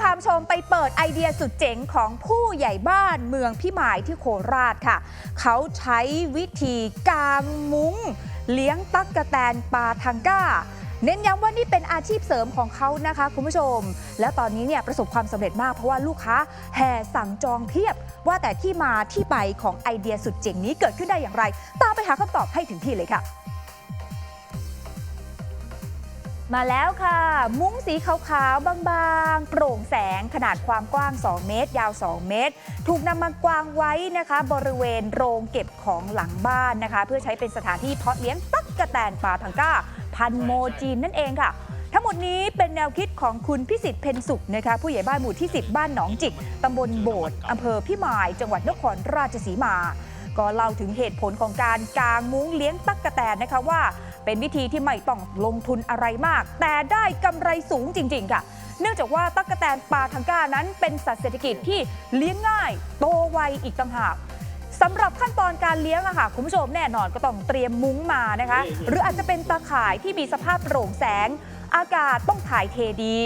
พาชมไปเปิดไอเดียสุดเจ๋งของผู้ใหญ่บ้านเมืองพิมายที่โคราชค่ะ เขาใช้วิธีกางมุ้ง เลี้ยงตั๊กกะแตนปาทังก้า เน้นย้ำว่านี่เป็นอาชีพเสริมของเขานะคะคุณผู้ชม แล้วตอนนี้เนี่ยประสบความสำเร็จมากเพราะว่าลูกค้าแห่สั่งจองเพียบ ว่าแต่ที่มาที่ไปของไอเดียสุดเจ๋งนี้เกิดขึ้นได้อย่างไร ตามไปหาคำตอบให้ถึงที่เลยค่ะ มาแล้วค่ะ มุ้งสีขาวๆ บางๆ โปร่งแสงขนาดความกว้าง 2 เมตร ยาว 2 เมตร ถูกนำมากวางไว้นะคะ บริเวณโรงเก็บของหลังบ้านนะคะ เพื่อใช้เป็นสถานที่เพาะเลี้ยงตั๊กกะแตนปาทังก้า พันโมจีนนั่นเองค่ะทั้งหมดนี้เป็นแนวคิดของคุณพิสิทธิ์เพนสุขนะคะผู้ใหญ่บ้านหมู่ที่ 10 บ้านหนองจิก ตำบลโบดอำเภอพิมาย จังหวัดนครราชสีมา ก็เล่าถึงเหตุผลของการกางมุ้งเลี้ยงตั๊กกะแตนนะคะว่า เป็นวิธีที่ไม่ต้องลงทุนอะไรมาก แต่ได้กำไรสูงจริง ๆ ค่ะ เนื่องจากว่าตั๊กแตนปาทังก้านั้นเป็นสัตว์เศรษฐกิจที่เลี้ยงง่าย โตไวอีกต่างหากสำหรับขั้นตอนการเลี้ยงอะค่ะคุณผู้ชมแน่นอนก็ต้องเตรียมมุ้งมานะคะ หรืออาจจะเป็นตาข่ายที่มีสภาพโปร่งแสง อากาศต้องถ่ายเทดี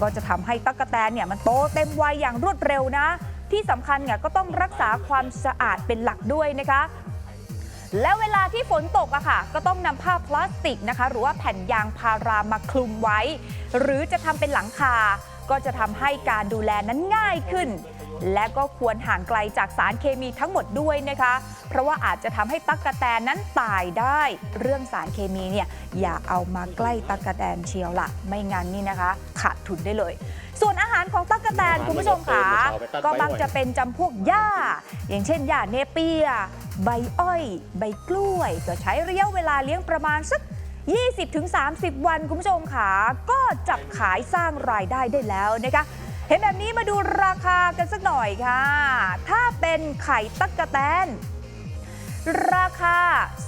ก็จะทำให้ตั๊กแตนเนี่ยมันโตเต็มวัยอย่างรวดเร็วนะ ที่สำคัญเนี่ยก็ต้องรักษาความสะอาดเป็นหลักด้วยนะคะ แล้วเวลาที่ฝนตกอะค่ะ ก็ต้องนำผ้าพลาสติกนะคะ หรือว่าแผ่นยางพารามาคลุมไว้ หรือจะทำเป็นหลังคา ก็จะทำให้การดูแลนั้นง่ายขึ้น และก็ควรห่างไกลจากสารเคมีทั้งหมดด้วยนะคะ เพราะว่าอาจจะทำให้ตั๊กกะแตนนั้นตายได้ เรื่องสารเคมีเนี่ยอย่าเอามาใกล้ตั๊กกะแตนเชียวละไม่งั้นนี่นะคะ ขาดทุนได้เลย ส่วนอาหารของะแตนคุณผู้ชมค่ะก็มักจะเป็นจำพวกหญ้า อย่างเช่นหญ้าเนเปีย ใบอ้อย ใบกล้วย ก็ใช้ระยะเวลาเลี้ยงประมาณสัก 20-30 วันคุณผู้ชมค่ะก็จับขายสร้างรายได้ได้แล้วนะคะเห็นแบบนี้มาดูราคากันสักหน่อยค่ะ ถ้าเป็นไข่ตั๊กกะแตน ราคา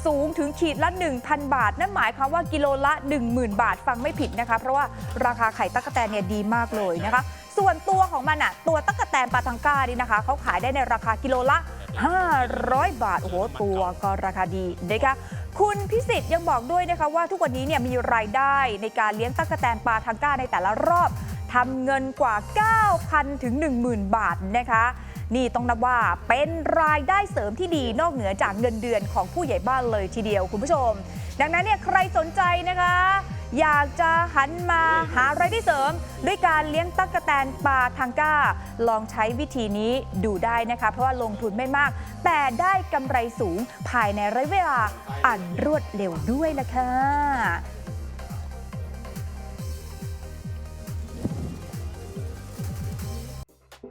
สูงถึงขีดละ 1,000 บาท นั่นหมายความว่ากิโลละ 10,000 บาทฟังไม่ผิดนะคะ เพราะว่าราคาไข่ตั๊กแตนเนี่ยดีมากเลยนะคะ ส่วนตัวของมันอะตัวตั๊กแตนปาทังก้านี่นะคะเขาขายได้ในราคากิโลละ 500 บาท โอ้โห ตัวก็ราคาดีนะคะคุณพิสิทธิ์ยังบอกด้วยนะคะว่าทุกวันนี้เนี่ยมีรายได้ในการเลี้ยงตั๊กแตนปาทังก้าในแต่ละรอบทำเงินกว่า 9,000 ถึง 10,000 บาทนะคะ นี่ต้องนับว่าเป็นรายได้เสริมที่ดีนอกเหนือจากเงินเดือนของผู้ใหญ่บ้านเลยทีเดียวคุณผู้ชม ดังนั้นเนี่ยใครสนใจนะคะ อยากจะหันมาหารายได้เสริม ด้วยการเลี้ยงตั๊กแตนปลาทังก้า ลองใช้วิธีนี้ดูได้นะคะ เพราะว่าลงทุนไม่มาก แต่ได้กำไรสูงภายในระยะเวลาอันรวดเร็วด้วยล่ะค่ะ